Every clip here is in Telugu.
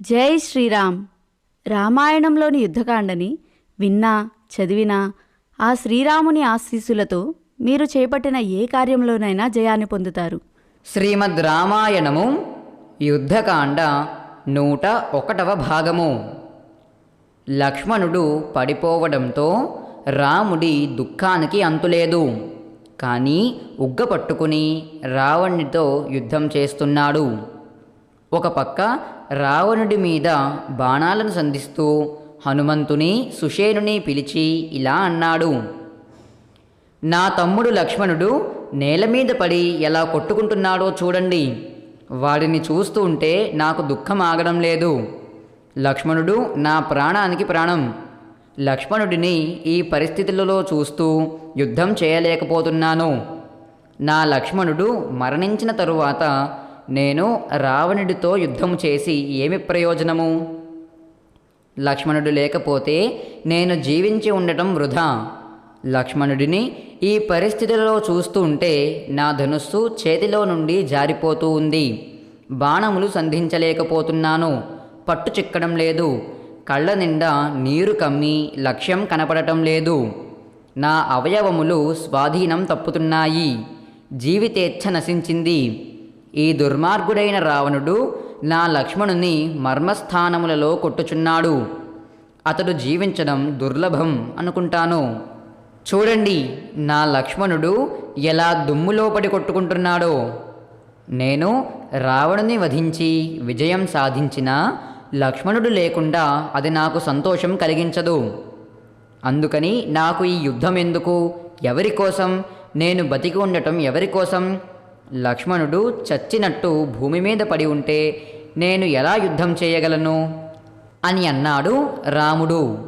జై శ్రీరామ్. రామాయణంలోని యుద్ధకాండని విన్నా చదివినా ఆ శ్రీరాముని ఆశీస్సులతో మీరు చేపట్టిన ఏ కార్యంలోనైనా జయాన్ని పొందుతారు. శ్రీమద్ రామాయణము యుద్ధకాండ నూట ఒకటవ భాగము. లక్ష్మణుడు పడిపోవడంతో రాముడి దుఃఖానికి అంతులేదు. కానీ ఉగ్గ పట్టుకుని యుద్ధం చేస్తున్నాడు. ఒక పక్క రావణుడి మీద బాణాలను సంధిస్తూ హనుమంతుని సుషేనుని పిలిచి ఇలా అన్నాడు. నా తమ్ముడు లక్ష్మణుడు నేల మీద పడి ఎలా కొట్టుకుంటున్నాడో చూడండి. వాడిని చూస్తూ ఉంటే నాకు దుఃఖం ఆగడం లేదు. లక్ష్మణుడు నా ప్రాణానికి ప్రాణం. లక్ష్మణుడిని ఈ పరిస్థితులలో చూస్తూ యుద్ధం చేయలేకపోతున్నాను. నా లక్ష్మణుడు మరణించిన తరువాత నేను రావణుడితో యుద్ధం చేసి ఏమి ప్రయోజనము? లక్ష్మణుడు లేకపోతే నేను జీవించి ఉండటం వృధా. లక్ష్మణుడిని ఈ పరిస్థితులలో చూస్తూ ఉంటే నా ధనుస్సు చేతిలో నుండి జారిపోతూ ఉంది. బాణములు సంధించలేకపోతున్నాను. పట్టు చిక్కడం లేదు. కళ్ళ నిండా నీరు కమ్మి లక్ష్యం కనపడటం లేదు. నా అవయవములు స్వాధీనం తప్పుతున్నాయి. జీవితేచ్ఛ నశించింది. ఈ దుర్మార్గుడైన రావణుడు నా లక్ష్మణుని మర్మస్థానములలో కొట్టుచున్నాడు. అతడు జీవించడం దుర్లభం అనుకుంటాను. చూడండి నా లక్ష్మణుడు ఎలా దుమ్ములోపడి కొట్టుకుంటున్నాడో. నేను రావణుని వధించి విజయం సాధించిన లక్ష్మణుడు లేకుండా అది నాకు సంతోషం కలిగించదు. అందుకని నాకు ఈ యుద్ధం ఎందుకు? ఎవరి కోసం? నేను బతికి ఉండటం ఎవరి కోసం? లక్ష్మణుడు చచ్చినట్టు భూమి మీద పడి ఉంటే నేను ఎలా యుద్ధం చేయగలను? అని అన్నాడు రాముడు.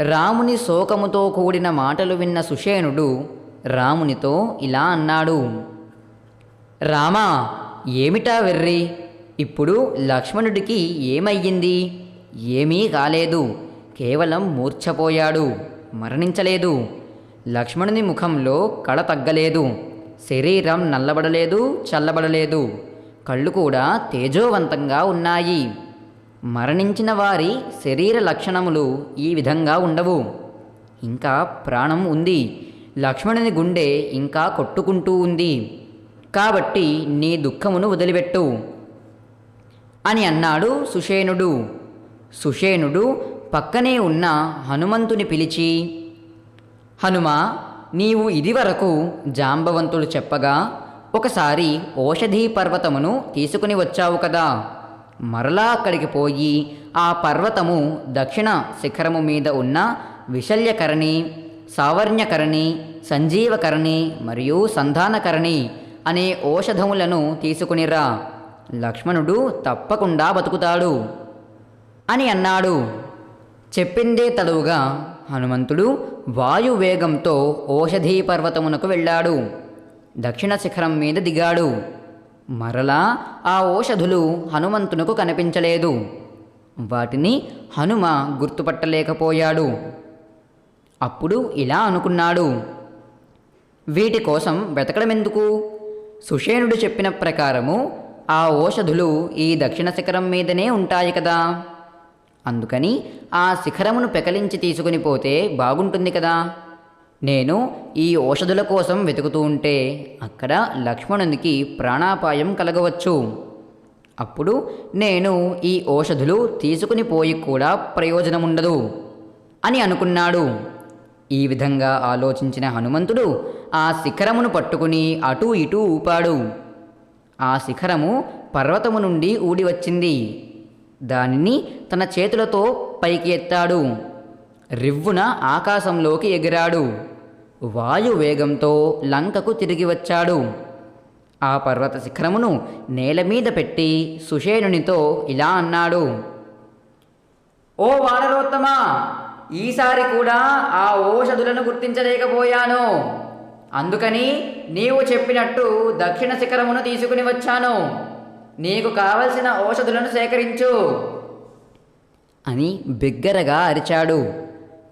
రాముని శోకముతో కూడిన మాటలు విన్న సుషేణుడు రామునితో ఇలా అన్నాడు. రామా ఏమిటా వెర్రి? ఇప్పుడు లక్ష్మణుడికి ఏమయ్యింది? ఏమీ కాలేదు. కేవలం మూర్ఛపోయాడు. మరణించలేదు. లక్ష్మణుని ముఖంలో కళ తగ్గలేదు. శరీరం నల్లబడలేదు చల్లబడలేదు. కళ్ళు కూడా తేజోవంతంగా ఉన్నాయి. మరణించిన వారి శరీర లక్షణములు ఈ విధంగా ఉండవు. ఇంకా ప్రాణం ఉంది. లక్ష్మణుని గుండె ఇంకా కొట్టుకుంటూ ఉంది. కాబట్టి నీ దుఃఖమును వదిలిపెట్టు అని అన్నాడు సుషేనుడు సుషేనుడు పక్కనే ఉన్న హనుమంతుని పిలిచి హనుమా నీవు ఇదివరకు జాంబవంతుడు చెప్పగా ఒకసారి ఓషధీ పర్వతమును తీసుకుని వచ్చావు కదా. మరలా అక్కడికి పోయి ఆ పర్వతము దక్షిణ శిఖరము మీద ఉన్న విశల్యకరణి సావర్ణ్యకరణి సంజీవకరణి మరియు సంధానకరణి అనే ఓషధములను తీసుకునిరా లక్ష్మణుడు తప్పకుండా బతుకుతాడు అని అన్నాడు. చెప్పిందే తడువుగా హనుమంతుడు వాయువేగంతో ఓషధీ పర్వతమునకు వెళ్ళాడు. దక్షిణ శిఖరం మీద దిగాడు. మరలా ఆ ఓషధులు హనుమంతునకు కనిపించలేదు. వాటిని హనుమ గుర్తుపట్టలేకపోయాడు. అప్పుడు ఇలా అనుకున్నాడు. వీటి కోసం వెతకడం ఎందుకు చెప్పిన ప్రకారము ఆ ఓషధులు ఈ దక్షిణ శిఖరం మీదనే ఉంటాయి కదా. అందుకని ఆ శిఖరమును పెకలించి తీసుకుని పోతే బాగుంటుంది కదా. నేను ఈ ఔషధుల కోసం వెతుకుతూ ఉంటే అక్కడ లక్ష్మణునికి ప్రాణాపాయం కలగవచ్చు. అప్పుడు నేను ఈ ఔషధులు తీసుకుని పోయి కూడా ప్రయోజనముండదు అని అనుకున్నాడు. ఈ విధంగా ఆలోచించిన హనుమంతుడు ఆ శిఖరమును పట్టుకుని అటూ ఇటూ ఊపాడు. ఆ శిఖరము పర్వతము నుండి ఊడి వచ్చింది. దానిని తన చేతులతో పైకి ఎత్తాడు. రివ్వున ఆకాశంలోకి ఎగిరాడు. వాయు వేగంతో లంకకు తిరిగి వచ్చాడు. ఆ పర్వత శిఖరమును నేల మీద పెట్టి సుషేనునితో ఇలా అన్నాడు. ఓ వానరోత్తమా ఈసారి కూడా ఆ ఓషధులను గుర్తించలేకపోయాను. అందుకని నీవు చెప్పినట్టు దక్షిణ శిఖరమును తీసుకుని వచ్చాను. నీకు కావలసిన ఔషధులను సేకరించు. అని బిగ్గరగా అరిచాడు.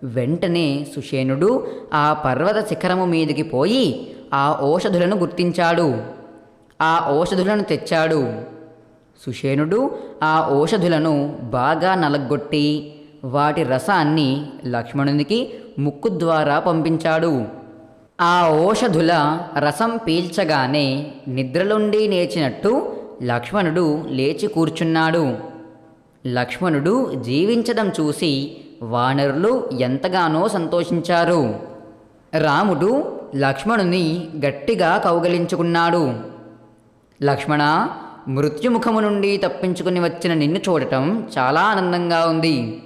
వెంటనే సుషేనుడు ఆ పర్వత శిఖరము మీదికి పోయి ఆ ఔషధులను గుర్తించాడు. ఆ ఔషధులను తెచ్చాడు. సుషేనుడు ఆ ఔషధులను బాగా నలగొట్టి వాటి రసాన్ని లక్ష్మణునికి ముక్కు ద్వారా పంపించాడు. ఆ ఔషధుల రసం పీల్చగానే నిద్రలుండి నేచినట్టు లక్ష్మణుడు లేచి కూర్చున్నాడు. లక్ష్మణుడు జీవించడం చూసి వానరులు ఎంతగానో సంతోషించారు. రాముడు లక్ష్మణుని గట్టిగా కౌగలించుకున్నాడు. లక్ష్మణ మృత్యుముఖము నుండి తప్పించుకుని వచ్చిన నిన్ను చూడటం చాలా ఆనందంగా ఉంది.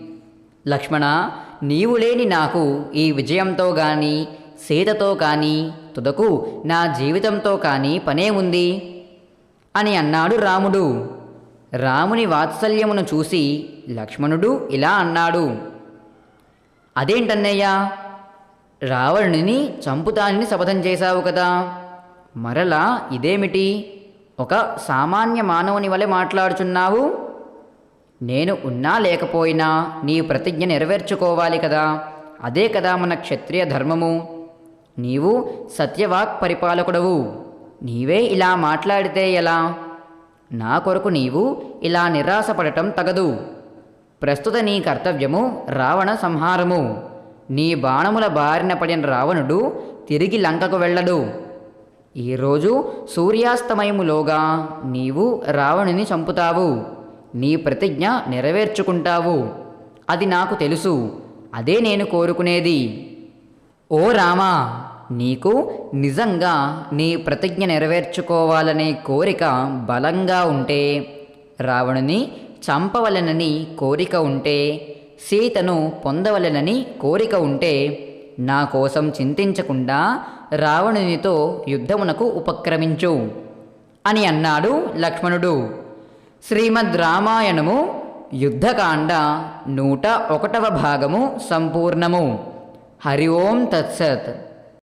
లక్ష్మణ నీవు లేని నాకు ఈ విజయంతో కానీ సీతతో కానీ తుదకు నా జీవితంతో కానీ పనే ఉంది. అని అన్నాడు రాముడు. రాముని వాత్సల్యమును చూసి లక్ష్మణుడు ఇలా అన్నాడు. అదేంటన్నయ్యా? రావణుని చంపుతానని శపథం చేశావు కదా. మరలా ఇదేమిటి? ఒక సామాన్య మానవుని వలె మాట్లాడుచున్నావు? నేను ఉన్నా లేకపోయినా నీ ప్రతిజ్ఞ నెరవేర్చుకోవాలి కదా. అదే కదా మన క్షత్రియ ధర్మము. నీవు సత్యవాక్ పరిపాలకుడవు నీవే ఇలా మాట్లాడితే ఎలా? నా కొరకు నీవు ఇలా నిరాశపడటం తగదు. ప్రస్తుత నీ కర్తవ్యము రావణ సంహారము. నీ బాణముల బారిన పడిన రావణుడు తిరిగి లంకకు వెళ్ళడు. ఈరోజు సూర్యాస్తమయములోగా నీవు రావణుని చంపుతావు. నీ ప్రతిజ్ఞ నెరవేర్చుకుంటావు. అది నాకు తెలుసు. అదే నేను కోరుకునేది. ఓ రామా! నీకు నిజంగా నీ ప్రతిజ్ఞ నెరవేర్చుకోవాలనే కోరిక బలంగా ఉంటే రావణుని చంపవలెనని కోరిక ఉంటే సీతను పొందవలెనని కోరిక ఉంటే నా కోసం చింతించకుండా రావణునితో యుద్ధమునకు ఉపక్రమించు అని అన్నాడు లక్ష్మణుడు. శ్రీమద్ రామాయణము యుద్ధకాండ నూట ఒకటవ భాగము సంపూర్ణము. హరి ఓం తత్సత్.